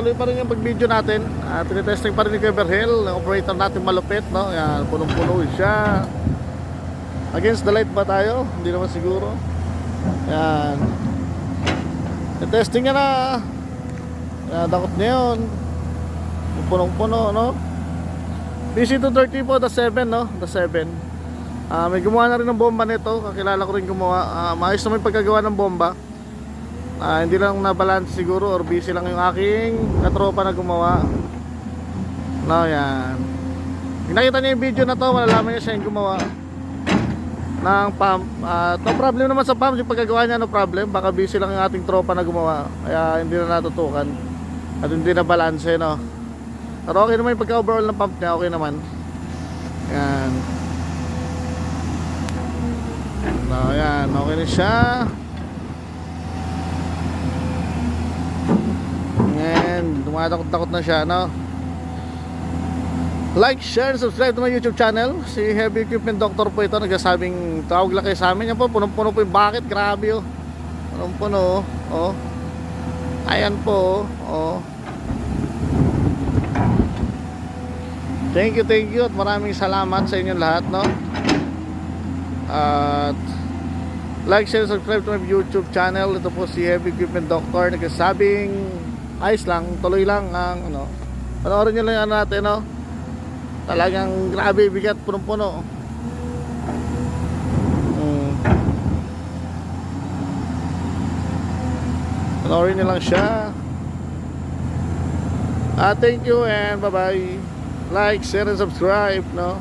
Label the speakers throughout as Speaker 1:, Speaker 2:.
Speaker 1: Tuloy pa rin yung pag-video natin. Uh, tinetesting pa rin ni Kuya Berhel, ang operator natin malupit, no? Yan, punong-puno siya. Against the light ba tayo? Hindi naman siguro. Yan. Testing niya na. Yan, dakot na yun. Punong-puno, no? DC-230 po, the 7, no? The 7. Ah, may gumawa na rin ng bomba nito. Kakilala ko rin gumawa. Ah, maayos naman yung pagkagawa ng bomba. Ah, hindi lang na-balance siguro or busy lang yung aking katropa na gumawa. No, yan. Kung nakita niyo yung video na to, malalaman niya siya yung gumawa ng pump. Ah, no problem naman sa pump, yung pagkagawa niya no problem. Baka busy lang yung ating tropa na gumawa. Kaya hindi na natutukan. At hindi na balance, no. Pero okay naman yung pagka-overall ng pump niya, okay naman. Yan. No, yan, okay na siya. And dumatakot-takot na siya, no? Like, share, subscribe to my YouTube channel. Si Heavy Equipment Doctor po ito. Nagsasabing tawag lang kayo sa amin. Yan po, punong-puno po yung bucket. Grabe, oh. Punong-puno, oh. Ayan po, oh. Thank you, thank you. At maraming salamat sa inyong lahat, no? At like, share, subscribe to my YouTube channel. Ito po si Heavy Equipment Doctor. Nagsasabing ayos lang, tuloy lang ang ano. Panoorin nyo lang ano natin, no? Talagang grabe, bigat, punong-puno. Mm. Panoorin nyo lang siya. Ah, thank you and bye-bye. Like, share, and subscribe, no?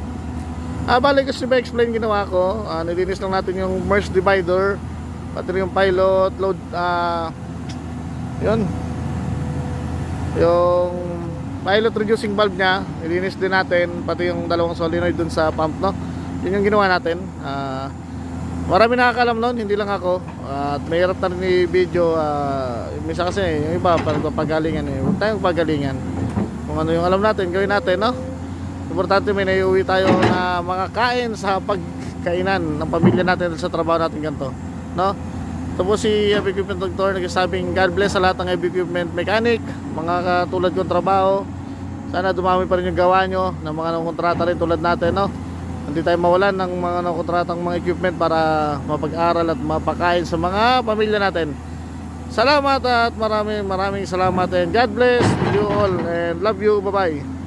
Speaker 1: Ah, balik kasi ba explain ginawa ko? Ah, nilinis lang natin yung merge divider, pati yung pilot, load, ah, yun. Yung pilot reducing valve niya, nilinis din natin, pati yung dalawang solenoid dun sa pump, no? Yun yung ginawa natin. Ah, marami nakakalam nun, hindi lang ako. Ah, at mahirap na rin i-video. Ah, minsan kasi, yung iba, parang pagalingan eh. Huwag tayong pagalingan. Kung ano yung alam natin, gawin natin, no? Importante may naiuwi tayo na makakain sa pagkainan ng pamilya natin sa trabaho natin ganito. No? Ito po si Heavy Equipment Doctor nagsasabing God bless sa lahat ng Heavy Equipment Mechanic, mga katulad kong trabaho. Sana dumami pa rin yung gawa nyo ng mga kontrata rin tulad natin. No? Hindi tayo mawalan ng mga kontratang mga equipment para mapag-aral at mapakain sa mga pamilya natin. Salamat at maraming maraming salamat and God bless you all and love you. Bye-bye.